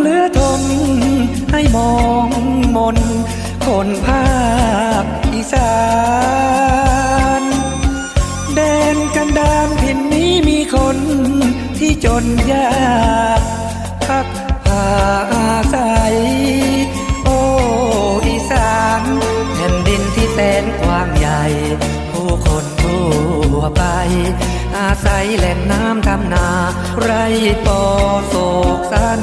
เหลือทน ให้มองมน คนภาคอีสานแดนกันดานถิ่นนี้มีคนที่จนยากพักผ้าอาศัย โอ้อีสานแผ่นดินที่แสนกว้างใหญ่ ผู้คนทั่วไป อาศัยแหล่งน้ำทำนาไรปอ สัน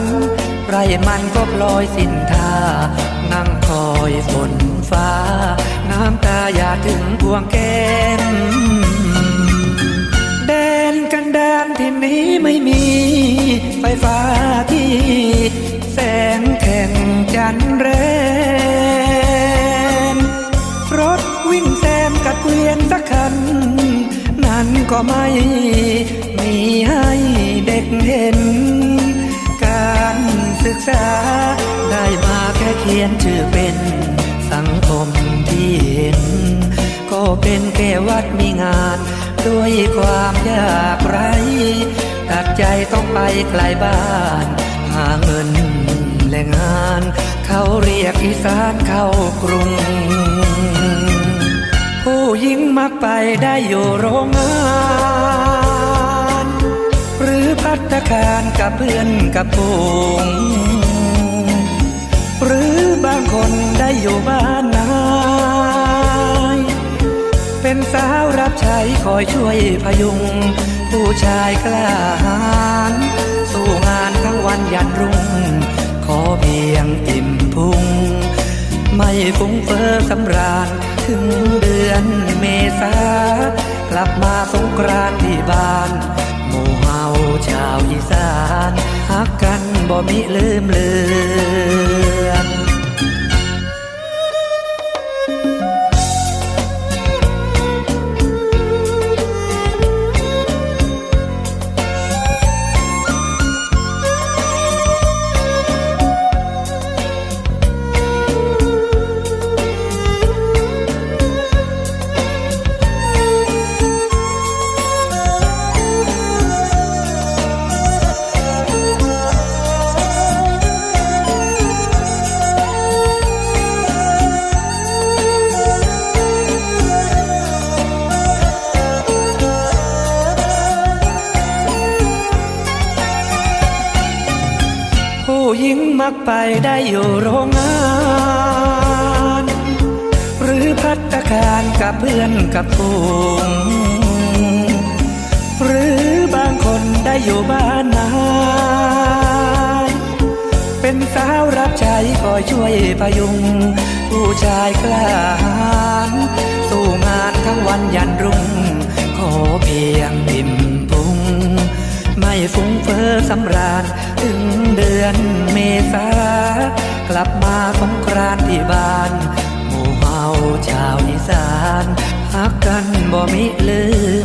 ไรมันก็พลอยสิ้นท่า นั่งคอยฝนฟ้า น้ำตาอย่าถึงพวงแก้มแดนกันแดนที่นี้ไม่มี ไฟฟ้าที่ แสงแข่งจันแรมรถวิ่งแซมกับเกวียนสักคัน นั้นก็ไม่มีให้เด็กเห็น ยนชื่อเป็นสังคมที่เห็น ก็เป็นแค่วัดมีงาน ด้วยความยากไร ตัดใจต้องไปไกลบ้าน หาเงินและงาน เขาเรียกอีสานเข้ากรุง ผู้หญิงมักไปได้อยู่โรงงานหรือพัฒคารกับเพื่อนกับฝูงหรือ บางคนได้อยู่บ้านนายเป็นสาวรับใช้คอยช่วยพยุง ผู้ชายกล้าหาญสู้งานทั้งวันยันรุ่ง ขอเพียงอิ่มพุง ไม่ฟุ้งเฟ้อสำราญถึงเดือนเมษากลับมาสงกรานต์ที่บ้านหมู่เฮาชาวอีสานฮักกันบ่มิลืมเลือ ผู้หญิงมักไปได้อยู่โรงงาน หรือพัตตาคารกับเพื่อนกับฝูงหรือบางคนได้อยู่บ้านนายเป็นสาวรับใช้คอยช่วยพยุง ผู้ชายกล้าหาญสู้งานทั้งวันยันรุ่ง ขอเพียงอิ่มพุง ไม่ฟุ้งเฟ้อสำราญ ถึงเดือนเมษากลับมาสงกรานที่บ้าน หมู่เฮาชาวอีสานพักกันบ่มิลืม